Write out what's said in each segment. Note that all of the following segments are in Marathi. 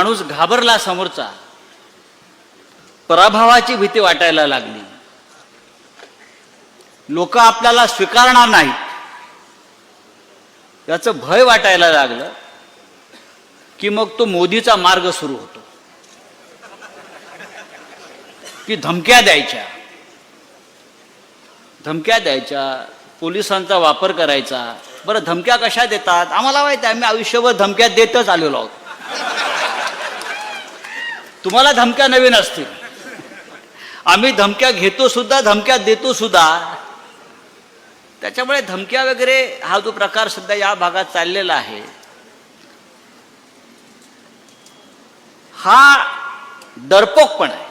माणूस घाबरला समोरचा पराभवाची भीती वाटायला लागली. लोक आपल्याला स्वीकारणार नाहीत. याचं भय वाटायला लागलं की मग तो मोदीचा मार्ग सुरू होतो. की धमक्या द्यायच्या. धमक्या द्यायच्या पोलिसांचा वापर करायचा. बरं धमक्या कशा देतात? आम्हाला माहिती आहे आम्ही आयुष्यभर धमक्या देतच आलेलो आहोत. तुम्हाला धमक्या नवीन असतील. आम्ही धमक्या घेतो सुद्धा धमक्या देतो सुद्धा. त्याच्यामुळे धमक्या वगैरे हा जो प्रकार सध्या या भागात चाललेला आहे हा डरपोक पण आहे.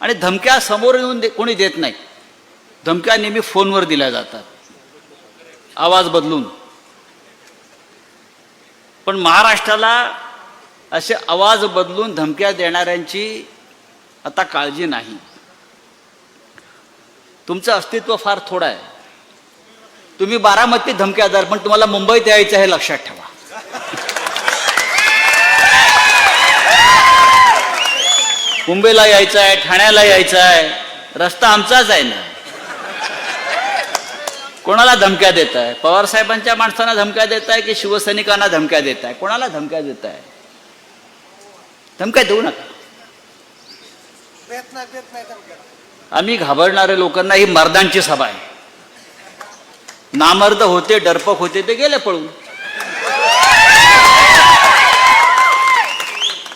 आणि धमक्या समोर येऊन दे- कोणी देत नाही. धमक्या नेहमी फोनवर दिल्या जातात. आवाज बदलून. पण महाराष्ट्राला असे आवाज बदलून धमक्या देणाऱ्यांची आता काळजी नाही. तुमचं अस्तित्व फार थोडं आहे. तुम्ही बारामतीत धमक्यादार पण तुम्हाला मुंबईत यायचं हे लक्षात ठेवा. मुंबईला यायचं आहे ठाण्याला यायचं आहे रस्ता आमचाच आहे ना. कोणाला धमक्या देत आहे? पवार साहेबांच्या माणसांना धमक्या देत आहे की शिवसैनिकांना धमक्या देत आहे? कोणाला धमक्या देत आहे? धमक्या देऊ नका. आम्ही घाबरणाऱ्या लोकांना ही मर्दांची सभा आहे. नामर्द होते डरपक होते ते गेले पळून.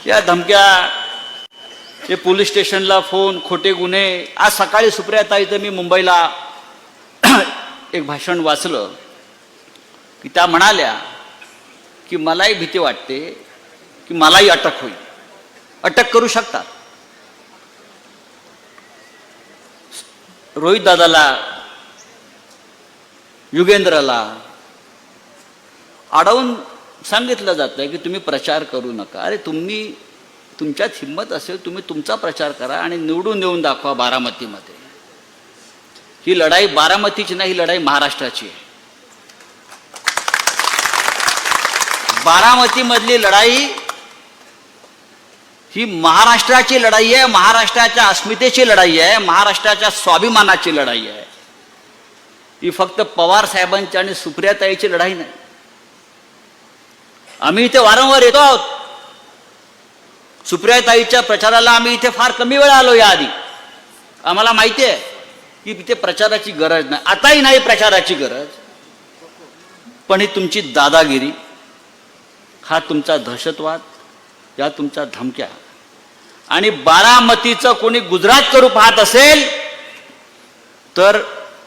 या धमक्या हे पोलीस स्टेशनला फोन खोटे गुन्हे. आज सकाळी सुप्रियाताईचं मी मुंबईला एक भाषण वाचलं. की त्या म्हणाल्या की मलाही भीती वाटते की मलाही अटक होईल. अटक करू शकतात. रोहित दादाला युगेंद्रला अडवून सांगितलं जातं की तुम्ही प्रचार करू नका. अरे तुम्ही तुमच्यात हिंमत असेल तुम्ही तुमचा प्रचार करा आणि निवडून देऊन दाखवा बारामतीमध्ये. ही लढाई बारामतीची नाही ही लढाई महाराष्ट्राची आहे. बारामतीमधली लढाई ही महाराष्ट्राची लढाई आहे महाराष्ट्राच्या अस्मितेची लढाई आहे महाराष्ट्राच्या स्वाभिमानाची लढाई आहे. ही फक्त पवार साहेबांची आणि सुप्रियाताईची लढाई नाही. आम्ही इथे वारंवार येतो आहोत. सुप्रियाताईच्या प्रचाराला आम्ही इथे फार कमी वेळा आलो या आधी आम्हाला माहिती आहे की इथे प्रचाराची गरज नाही. आताही नाही प्रचाराची गरज. पण ही तुमची दादागिरी हा तुमचा दहशतवाद. या तुमच्या धमक्या. आणि बारामतीचं कोणी गुजरात करू पाहत असेल तर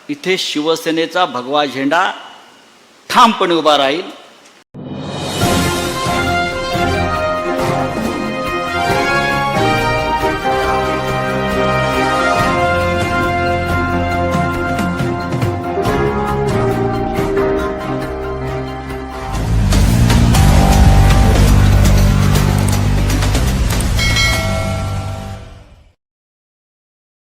इथे शिवसेनेचा भगवा झेंडा ठामपणे उभा राहील.